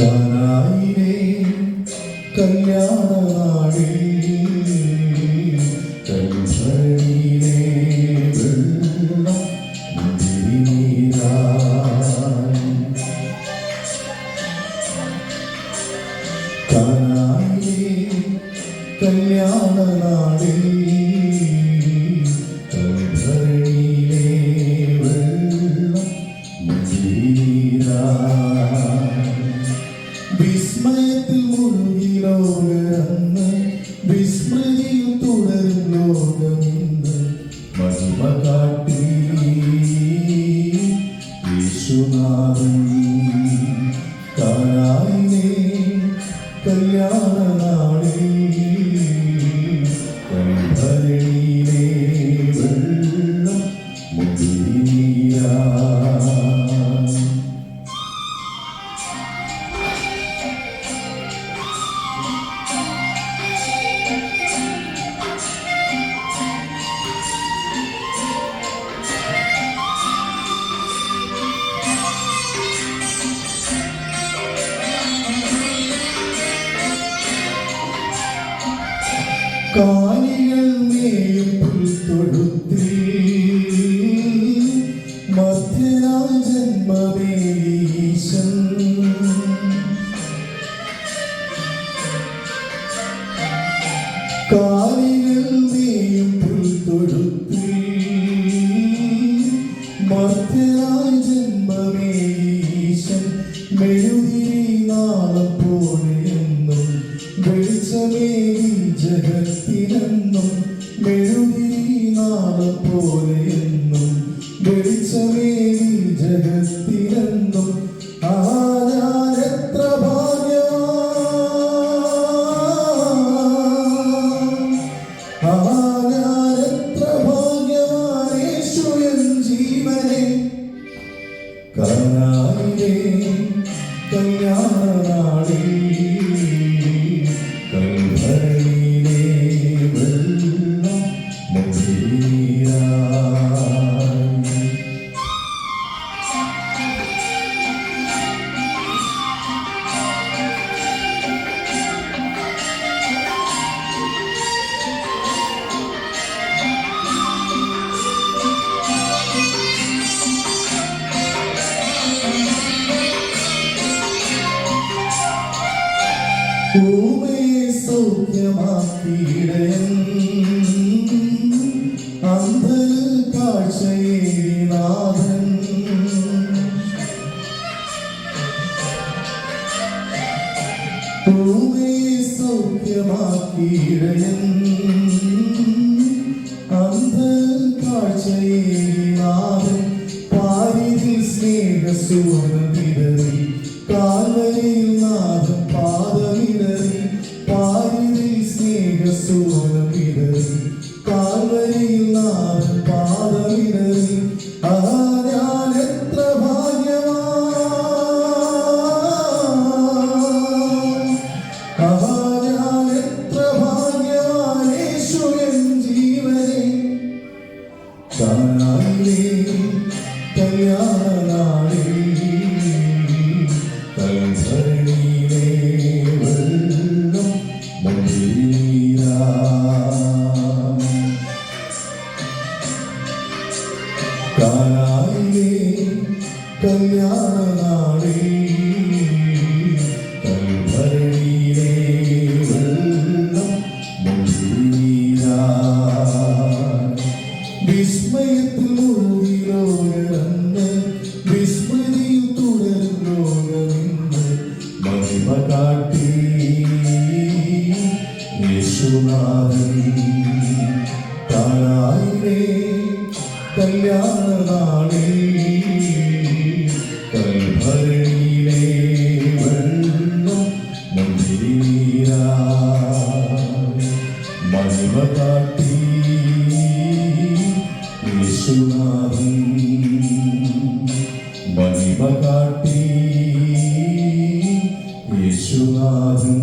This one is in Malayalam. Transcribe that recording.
കാനായിലെ കല്യാണനാളിൽ കൽഭരണിയിലെ വെള്ളം മുന്തിരിനീരായി. മുഴുകി ലോകന്ന് വിസ്മൃതിയിൽ തുടരും ലോകമിന്ന് മഹിമ കാട്ടി യേശുനാഥൻ കാനായിലെ കല്യാണ നാളിൽ കാലികൾ മേയും പുൽത്തൊഴുത്തിൽ. മധ്യനായ ജന്മവേലീശൻ കാലികൾ മേയും പുൽത്തൊഴുത്തിൽ. മധ്യനായ ജഗത്തിനെന്നും മെഴുതിരി നാളെ പോലെയെന്നും ഭൂമിയെ സൗഖ്യമാക്കിയിടയൻ. അന്ധന് കാഴ്ചയേനാഥൻ ഭൂമിയെ സൗഖ്യമാക്കിയിടയൻ. അന്ധന് കാഴ്ചയേനാഥൻ പാരിതിൽ സ്നേഹസൂനം വിതറി കാൽവരിയിൽ காதலினரின் കാനായിലെ കല്യാണനാളിൽ കൽഭരണിയിലെ വെള്ളം. വിസ്മയത്തിൽ മുഴുകി ലോകരന്ന് വിസ്മൃതിയിൽ തുടരും മഹിമ കാട്ടി. യേശുനാഥൻ താനായിരേ. കല്യാണ നാളിൽ കൽഭരണിയിലെ വെള്ളം മുന്തിരിനീരായി. മഹിമ കാട്ടി യേശുനാഥൻ മഹിമ കാട്ടി യേശുനാഥൻ